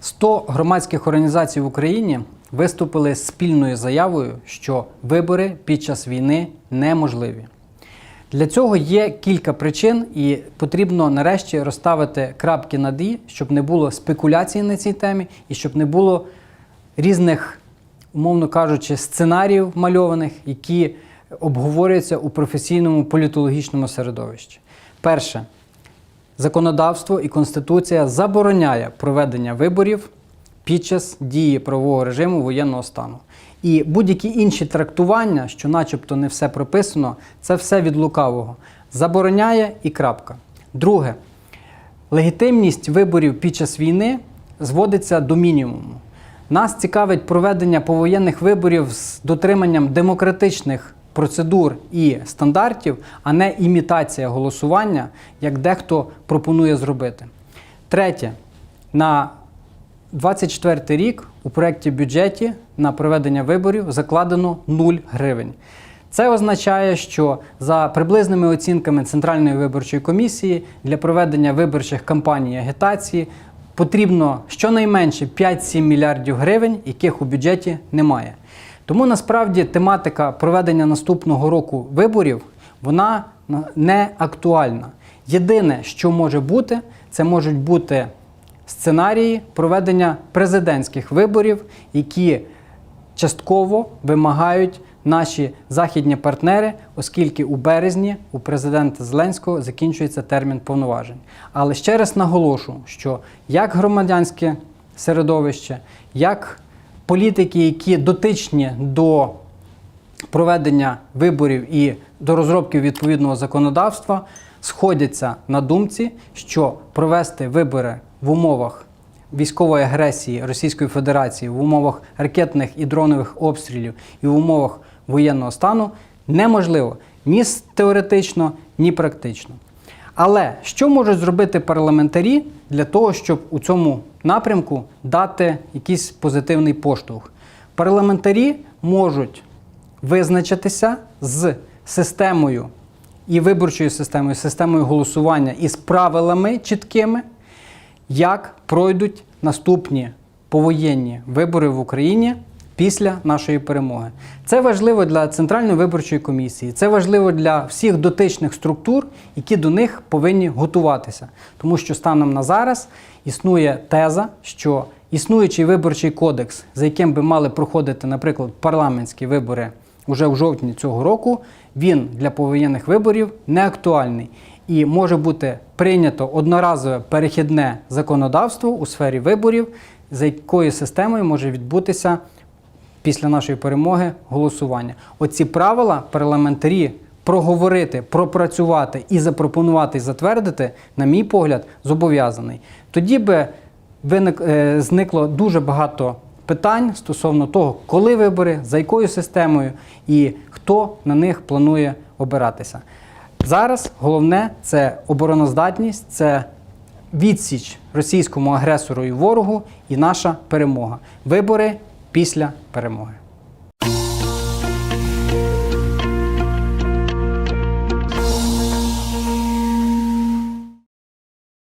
100 громадських організацій в Україні виступили спільною заявою, що вибори під час війни неможливі. Для цього є кілька причин, і потрібно нарешті розставити крапки над «і», щоб не було спекуляцій на цій темі і щоб не було різних, умовно кажучи, сценаріїв мальованих, які обговорюються у професійному політологічному середовищі. Перше, законодавство і Конституція забороняє проведення виборів під час дії правового режиму воєнного стану. І будь-які інші трактування, що начебто не все прописано, це все від лукавого. Забороняє і крапка. Друге, легітимність виборів під час війни зводиться до мінімуму. Нас цікавить проведення повоєнних виборів з дотриманням демократичних процедур і стандартів, а не імітація голосування, як дехто пропонує зробити. Третє, на 24 рік у проєкті бюджеті на проведення виборів закладено 0 гривень. Це означає, що за приблизними оцінками Центральної виборчої комісії для проведення виборчих кампаній і агітації потрібно щонайменше 5-7 мільярдів гривень, яких у бюджеті немає. Тому насправді тематика проведення наступного року виборів вона не актуальна. Єдине, що може бути, це можуть бути сценарії проведення президентських виборів, які частково вимагають наші західні партнери, оскільки у березні у президента Зеленського закінчується термін повноважень. Але ще раз наголошу, що як громадянське середовище, як політики, які дотичні до проведення виборів і до розробки відповідного законодавства, сходяться на думці, що провести вибори в умовах військової агресії Російської Федерації, в умовах ракетних і дронових обстрілів і в умовах воєнного стану неможливо ні теоретично, ні практично. Але що можуть зробити парламентарі для того, щоб у цьому напрямку дати якийсь позитивний поштовх? Парламентарі можуть визначитися з системою і виборчою системою, системою голосування і з правилами чіткими, як пройдуть наступні повоєнні вибори в Україні після нашої перемоги. Це важливо для Центральної виборчої комісії, це важливо для всіх дотичних структур, які до них повинні готуватися. Тому що станом на зараз існує теза, що існуючий виборчий кодекс, за яким би мали проходити, наприклад, парламентські вибори уже в жовтні цього року, він для повоєнних виборів не актуальний і може бути прийнято одноразове перехідне законодавство у сфері виборів, за якою системою може відбутися після нашої перемоги голосування. Оці правила парламентарі проговорити, пропрацювати і запропонувати і затвердити, на мій погляд, зобов'язаний. Тоді би виник, е, зникло дуже багато питань стосовно того, коли вибори, за якою системою і хто на них планує обиратися. Зараз головне це обороноздатність, це відсіч російському агресору і ворогу і наша перемога. Вибори після перемоги.